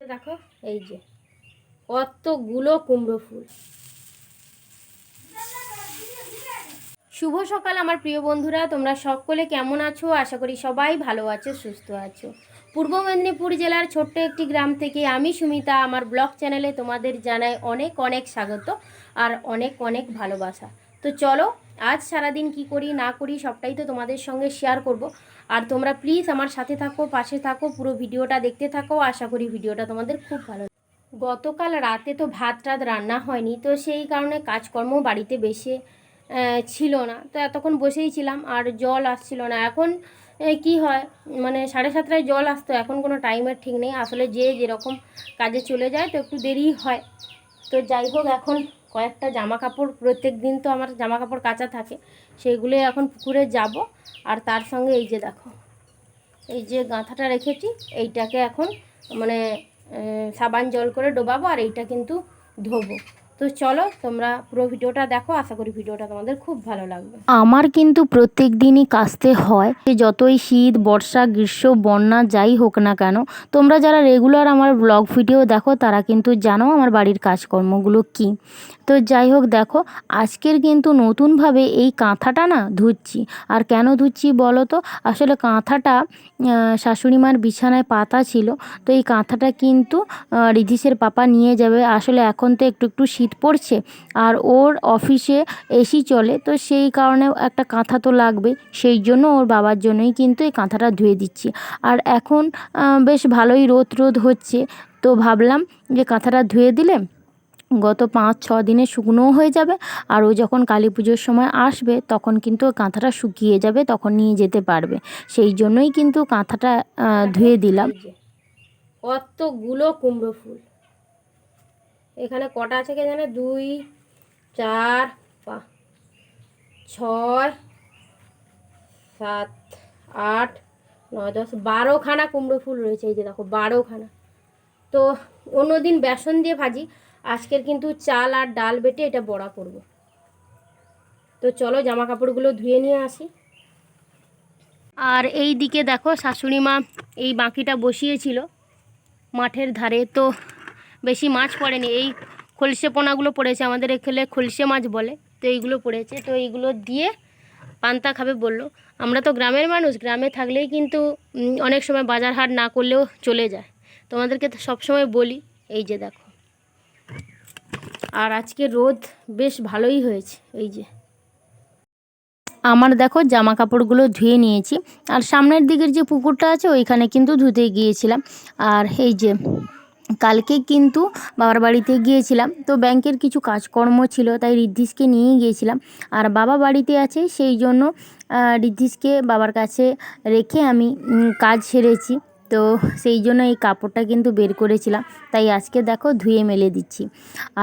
দেখো, এই যে, কতগুলো কুমড়ো ফুল। শুভ সকাল আমার প্রিয় বন্ধুরা, তোমরা সকলে কেমন আছো? আশা করি সবাই ভালো আছো, সুস্থ আছো। পূর্ব মেদিনীপুর জেলার ছোট্ট একটি গ্রাম থেকে আমি সুমিতা, আমার ব্লগ চ্যানেলে তোমাদের জানাই অনেক অনেক স্বাগত আর অনেক অনেক ভালোবাসা। তো চলো, আজ সারাদিন কি করি, না করি, সবটাই তো তোমাদের সঙ্গে শেয়ার করব। আর তোমরা প্লিজ আমার সাথে থাকো, পাশে থাকো, পুরো ভিডিওটা দেখতে থাকো। আশা করি ভিডিওটা তোমাদের খুব ভালো গতকাল রাতে তো ভাত টাত রান্না হয়নি, তো সেই কারণে কাজকর্ম বাড়িতে বেশি ছিল না। তো এতক্ষণ বসেই ছিলাম, আর জল আসছিল না। এখন কি হয় মানে সাড়ে সাতটায় জল আসতো, এখন কোনো টাইমের ঠিক নেই। আসলে যে যেরকম কাজে চলে যায়, তো একটু দেরি হয়। তো যাই হোক, এখন কয়েকটা জামা কাপড় প্রত্যেক দিন তো আমার জামা কাপড় কাঁচা থাকে সেইগুলো এখন পুকুরে যাব। আর তার সঙ্গে এই যে দেখো, এই যে গাঁথাটা রেখেছি, এইটাকে এখন মানে সাবান জল করে ডোবাবো আর এইটা কিন্তু ধোবো। তো চলো, তোমরা পুরো ভিডিওটা দেখো, আশা করি ভিডিওটা তোমাদের খুব ভালো লাগবে। আমার কিন্তু প্রত্যেক দিনই কাস্তে হয়, যে যতই শীত, বর্ষা, গ্রীষ্ম, বন্যা, যাই হোক না কেন, তোমরা যারা রেগুলার আমার ব্লগ ভিডিও দেখো, তারা কিন্তু জানো আমার বাড়ির কাজকর্মগুলো কি। তো যাই হোক, দেখো, আজকের কিন্তু নতুনভাবে এই কাঁথাটা না ধুচ্ছি। আর কেন ধুচ্ছি বলো তো? আসলে কাঁথাটা শাশুড়ি মার বিছানায় পাতা ছিল, তো এই কাঁথাটা কিন্তু রিধিসের পাপা নিয়ে যাবে। আসলে এখন তো একটু একটু শীত পড়ছে আর ওর অফিসে এসি চলে, তো সেই কারণে একটা কাঁথা তো লাগবে। সেই জন্য ওর বাবার জন্যই কিন্তু এই কাঁথাটা ধুয়ে দিচ্ছি। আর এখন বেশ ভালোই রোদ রোদ হচ্ছে, তো ভাবলাম যে কাঁথাটা ধুয়ে দিলে গত পাঁচ ছ দিনে শুকনোও হয়ে যাবে আর ও যখন কালী পুজোর সময় আসবে তখন কিন্তু কাঁথাটা শুকিয়ে যাবে, তখন নিয়ে যেতে পারবে। সেই জন্যই কিন্তু কাঁথাটা ধুয়ে দিলাম। কতগুলো কুমড়ো ফুল। এখানে কটা আছে কে জানে দুই, চার ছয়, সাত, আট, নয়, দশ, বারোখানা কুমড়ো ফুল রয়েছে। এই যে দেখো, বারোখানা। তো অন্যদিন বেসন দিয়ে ভাজি। আজকের কিন্তু চাল আর ডাল বেটে এটা বড়া করব। তো চলো জামা কাপড়গুলো ধুয়ে নিয়ে আসি। আর এই দিকে দেখো শাশুড়ি মা এই বাঁকিটা বসিয়েছিল মাঠের ধারে। তো বেশি মাছ পড়েনি। এই খলসে পোনাগুলো পড়েছে, আমাদের এখানে খলসে মাছ বলে, তো এইগুলো পড়েছে। তো এইগুলো দিয়ে পান্তা খাবে বলল। আমরা তো গ্রামের মানুষ, গ্রামে থাকলেই কিন্তু অনেক সময় বাজার হাট না করলেও চলে যায়। তোমাদেরকে তো সবসময় বলি, এই যে দেখো। আর আজকে রোদ বেশ ভালোই হয়েছে, এই যে। আমার দেখো জামা কাপড়গুলো ধুয়ে নিয়েছি। আর সামনের দিকের যে পুকুরটা আছে, ওইখানে কিন্তু ধুতে গিয়েছিলাম। আর এই যে কালকে কিন্তু বাবার বাড়িতে গিয়েছিলাম। তো ব্যাংকের কিছু কাজকর্ম ছিল, তাই রিদ্ধিসকে নিয়ে গিয়েছিলাম। আর বাবা বাড়িতে আছে, সেই জন্য রিদ্ধিসকে বাবার কাছে রেখে আমি কাজ সেরেছি। তো সেই জন্য এই কাপড়টা কিন্তু বের করেছিলাম। তাই আজকে দেখো ধুয়ে মেলে দিচ্ছি।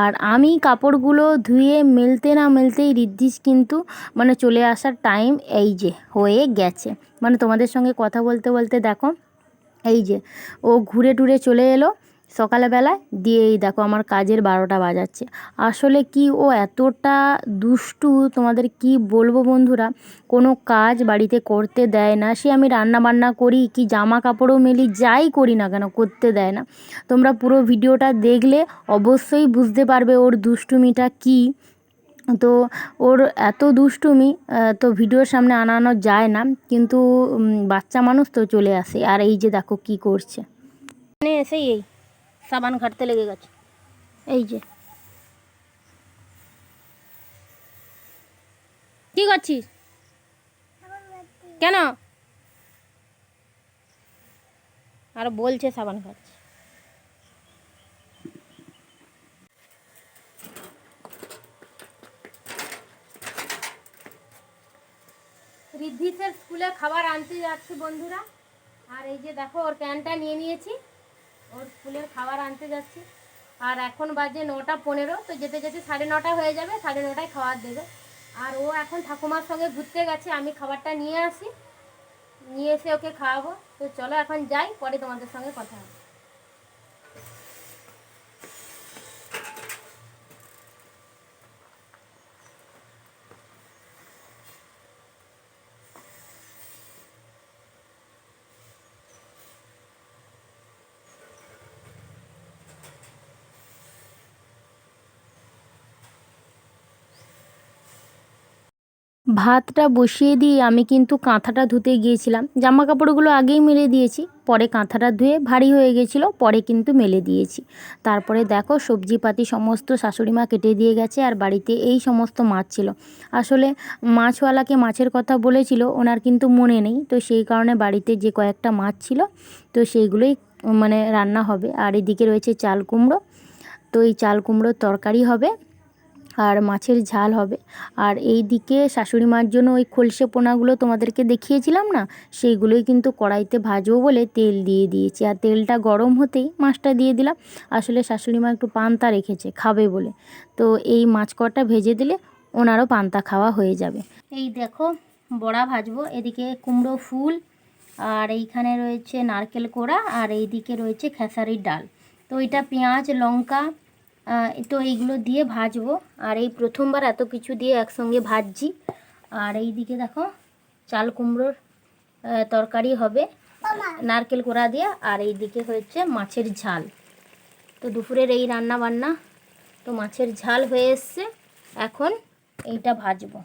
আর আমি কাপড়গুলো ধুয়ে মেলতে না মেলতেই রিদ্ধিস কিন্তু মানে চলে আসার টাইম এই যে, হয়ে গেছে। মানে তোমাদের সঙ্গে কথা বলতে বলতে দেখো, এই যে, ও ঘুরে টুরে চলে এলো। সকালবেলায় দিয়ে এই দেখো আমার কাজের বারোটা বাজাচ্ছে। আসলে কি ও এতটা দুষ্টু তোমাদের কি বলব বন্ধুরা? কোনো কাজ বাড়িতে করতে দেয় না। সে আমি রান্না বান্না করি, কি জামা কাপড়ও মেলি, যাই করি না কেন, করতে দেয় না। তোমরা পুরো ভিডিওটা দেখলে অবশ্যই বুঝতে পারবে ওর দুষ্টুমিটা কী। তো ওর এত দুষ্টুমি তো ভিডিওর সামনে আনানো যায় না। কিন্তু বাচ্চা মানুষ তো চলে আসে। আর এই যে দেখো কি করছে। এসেই এই। সাবান ঘাটতে লেগে গেছে। এই যে। কি করছিস? কেন? আর বলছে সাবান খাচ্ছে রিদ্ধিসের স্কুলে খাবার আনতে যাচ্ছি বন্ধুরা। আর এই যে দেখো, ওর প্যান্টটা নিয়ে নিয়েছি। ওর স্কুলের খাবার আনতে যাচ্ছি। আর এখন বাজে নটা পনেরো, তো যেতে যেতে সাড়ে নটা হয়ে যাবে, সাড়ে নটায় খাবার দেবে। আর ও এখন ঠাকুমার সঙ্গে ঘুরতে গেছে, আমি খাবারটা নিয়ে আসি, নিয়ে এসে ওকে খাওয়াবো। তো চলো এখন যাই, পরে তোমাদের সঙ্গে কথা হবে। ভাতটা বসিয়ে দিয়ে আমি কিন্তু কাঁথাটা ধুতে গিয়েছিলাম। জামা কাপড়গুলো আগেই মেলে দিয়েছি, পরে কাঁথাটা ধুয়ে ভারী হয়ে গেছিল পরে কিন্তু মেলে দিয়েছি। তারপরে দেখো সবজিপাতি সমস্ত শাশুড়ি মা কেটে দিয়ে গেছে আর বাড়িতে এই সমস্ত মাছ ছিল। আসলে মাছওয়ালাকে মাছের কথা বলেছিল, ওনার কিন্তু মনে নেই, তো সেই কারণে বাড়িতে যে কয়েকটা মাছ ছিল, তো সেইগুলোই মানে রান্না হবে। আর এদিকে রয়েছে চাল কুমড়ো, তো এই চাল কুমড়োর তরকারি হবে। আর মাছের ঝাল হবে। আর এই দিকে শাশুড়ি মার জন্য ওই খলসে পোনাগুলো তোমাদেরকে দেখিয়েছিলাম না? সেইগুলোই কিন্তু কড়াইতে ভাজবো বলে তেল দিয়ে দিয়েছি। আর তেলটা গরম হতেই মাছটা দিয়ে দিলাম। আসলে শাশুড়ি মা একটু পান্তা রেখেছে, খাবে বলে। তো এই মাছ কটা ভেজে দিলে ওনারও পান্তা খাওয়া হয়ে যাবে। এই দেখো বড়া ভাজবো। এদিকে কুমড়ো ফুল, আর এইখানে রয়েছে নারকেল কোড়া, আর এইদিকে রয়েছে খেসারির ডাল। তো এটা পেঁয়াজ, লঙ্কা তো এইগুলো দিয়ে ভাজবো। আর এই প্রথমবার এত কিছু দিয়ে একসঙ্গে ভাজছি। আর এই দিকে দেখো চাল কুমড়োর তরকারি হবে নারকেল কোড়া দিয়ে। আর এই দিকে হচ্ছে মাছের ঝাল। তো দুপুরের এই রান্না বান্না তো মাছের ঝাল হয়ে এসছে। এখন এইটা ভাজবো।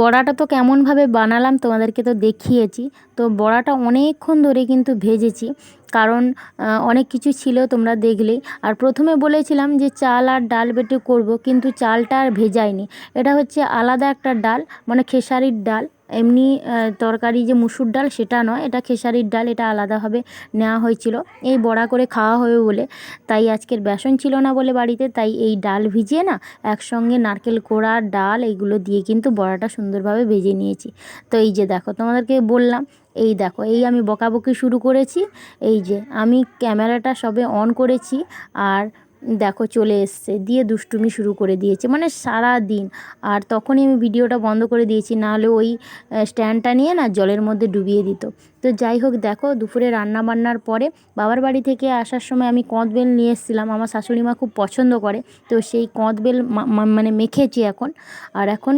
বড়াটা তো কেমনভাবে বানালাম তোমাদেরকে তো দেখিয়েছি। তো বড়াটা অনেকক্ষণ ধরে কিন্তু ভেজেছি। কারণ অনেক কিছু ছিল তোমরা দেখলেই। আর প্রথমে বলেছিলাম যে চাল আর ডাল বেটে করব, কিন্তু চালটা আর ভেজাইনি এটা হচ্ছে আলাদা একটা ডাল মানে খেসারির ডাল। এমনি তরকারি যে মুসুর ডাল সেটা নয়, এটা খেসারির ডাল, এটা আলাদাভাবে নেওয়া হয়েছিল। এই বড়া করে খাওয়া হবে বলে। তাই আজকের বেসন ছিল না বলে বাড়িতে, তাই এই ডাল ভিজিয়ে না একসঙ্গে নারকেল কোড়া, ডাল এইগুলো দিয়ে কিন্তু বড়াটা সুন্দরভাবে ভেজে নিয়েছি। তো এই যে দেখো, তোমাদেরকে বললাম, এই দেখো, এই আমি বকাবকি শুরু করেছি। এই যে আমি ক্যামেরাটা সবে অন করেছি, আর দেখো চলে এসছে, দিয়ে দুষ্টুমি শুরু করে দিয়েছে। মানে সারা দিন আর তখনই আমি ভিডিওটা বন্ধ করে দিয়েছি, নাহলে ওই স্ট্যান্ডটা নিয়ে না জলের মধ্যে ডুবিয়ে দিত। তো যাই হোক, দেখো দুপুরে রান্না বান্নার পরে বাবার বাড়ি থেকে আসার সময় আমি কঁদবেল নিয়ে এসেছিলাম। আমার শাশুড়ি মা খুব পছন্দ করে, তো সেই কঁদবেল মানে মেখেছি এখন। আর এখন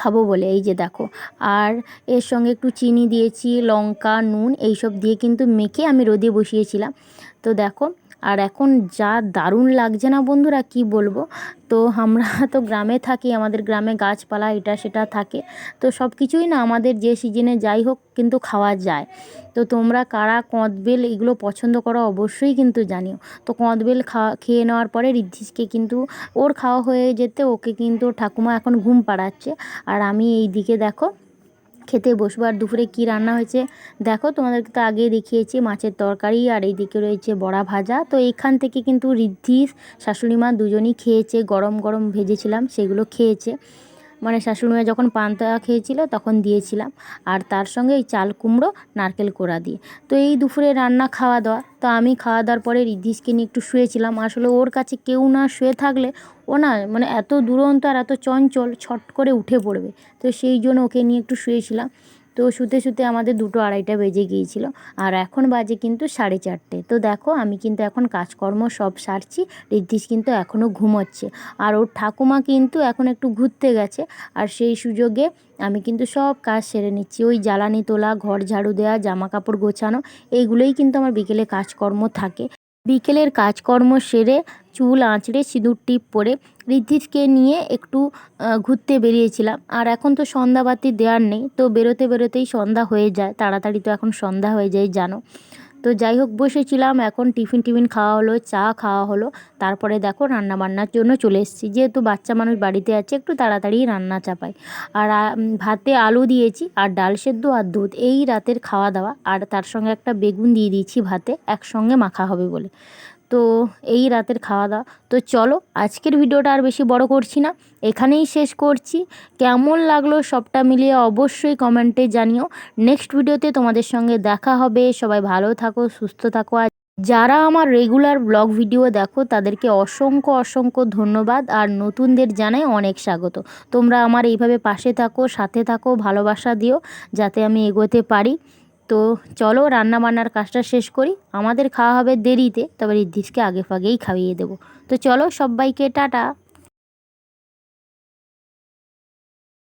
খাব বলে, এই যে দেখো। আর এর সঙ্গে একটু চিনি দিয়েছি, লঙ্কা, নুন, এইসব দিয়ে কিন্তু মেখে আমি রোদে বসিয়েছিলাম। তো দেখো আর এখন যা দারুণ লাগছে না বন্ধুরা, কি বলব? তো আমরা তো গ্রামে থাকি, আমাদের গ্রামে গাছপালা এটা সেটা থাকে। তো সব কিছুই না আমাদের যে সিজনে যাই হোক কিন্তু খাওয়া যায়। তো তোমরা কারা কঁদবেল এগুলো পছন্দ করো অবশ্যই কিন্তু জানিও। তো কঁদবেল খাওয়া, খেয়ে নেওয়ার পরে ঋদ্ধিসকে কিন্তু ওর খাওয়া হয়ে যেতে ওকে কিন্তু ঠাকুমা এখন ঘুম পাড়াচ্ছে। আর আমি এই দিকে দেখো খেতে বসবো। আর দুপুরে কী রান্না হয়েছে? দেখো, তোমাদেরকে তো আগেই দেখিয়েছি মাছের তরকারি, আর এইদিকে রয়েছে বড়া ভাজা। তো এখান থেকে কিন্তু রিদ্ধি শাশুড়ি মা দুজনই খেয়েছে, গরম গরম ভেজেছিলাম, সেগুলো খেয়েছে। মানে শাশুড়ি মা যখন পান্তা খেয়েছিল তখন দিয়েছিলাম। আর তার সঙ্গে এই চাল কুমড়ো, নারকেল কোড়া দিয়ে। তো এই দুপুরে রান্না খাওয়া দাওয়া। তো আমি খাওয়া দাওয়ার পরে রিদ্ধিসকে নিয়ে একটু শুয়েছিলাম। আসলে ওর কাছে কেউ না শুয়ে থাকলে ও না মানে এত দুরন্ত আর এত চঞ্চল ছট করে উঠে পড়বে। তো সেই জন্য ওকে নিয়ে একটু শুয়েছিলাম। তো শুতে শুতে আমাদের দুটো আড়াইটা বেজে গিয়েছিল আর এখন বাজে কিন্তু সাড়ে চারটে। তো দেখো আমি কিন্তু এখন কাজকর্ম সব সারছি ঋদ্ধিস কিন্তু এখনও ঘুমোচ্ছে আর ওর ঠাকুমা কিন্তু এখন একটু ঘুরতে গেছে আর সেই সুযোগে আমি কিন্তু সব কাজ সেরে নিচ্ছি। ওই জ্বালানি তোলা, ঘর ঝাড়ু দেওয়া জামা কাপড় গোছানো, এইগুলোই কিন্তু আমার বিকেলে কাজকর্ম থাকে। বিকেলের কাজকর্ম সেরে চুল আঁচড়ে সিঁদুর টিপ পরে ঋদ্ধিকে নিয়ে একটু ঘুরতে বেরিয়েছিলাম। আর এখন তো সন্ধ্যাবাতি দেওয়ার নেই, তো বেরোতে বেরোতেই সন্ধ্যা হয়ে যায়। তাড়াতাড়ি তো এখন সন্ধ্যা হয়ে যায়, জানো। তো যাই হোক, বসেছিলাম। এখন টিফিন টিফিন খাওয়া হলো, চা খাওয়া হলো। তারপরে দেখো রান্না বান্নার জন্য চলে এসেছি। যেহেতু বাচ্চা মানুষ বাড়িতে আছে, একটু তাড়াতাড়ি রান্না চাপাই। আর ভাতে আলু দিয়েছি, আর ডাল সেদ্ধ আর দুধ। এই রাতের খাওয়া দাওয়া। আর তার সঙ্গে একটা বেগুন দিয়ে দিয়েছি ভাতে। একসঙ্গে মাখা হবে বলে। তো এই রাতের খাওয়া দাওয়া তো চলো, আজকের ভিডিওটা আর বেশি বড় করছি না। এখানেই শেষ করছি। কেমন লাগল সবটা মিলিয়ে অবশ্যই কমেন্টে জানিও। নেক্সট ভিডিওতে তোমাদের সঙ্গে দেখা হবে। সবাই ভালো থাকো, সুস্থ থাকো। আর যারা আমার রেগুলার ব্লগ ভিডিও দেখো, তাদেরকে অসংখ্য অসংখ্য ধন্যবাদ। আর নতুনদের জানাই অনেক স্বাগত। তোমরা আমার এইভাবে পাশে থাকো, সাথে থাকো, ভালোবাসা দিও, যাতে আমি এগোতে পারি। তো চলো রান্না বান্নার কাজটা শেষ করি। আমাদের খাওয়া হবে দেরিতে, তবে রিদ্ধিসকে আগে ফাগেই খাইয়ে দেবো। তো চলো সবাইকে টাটা।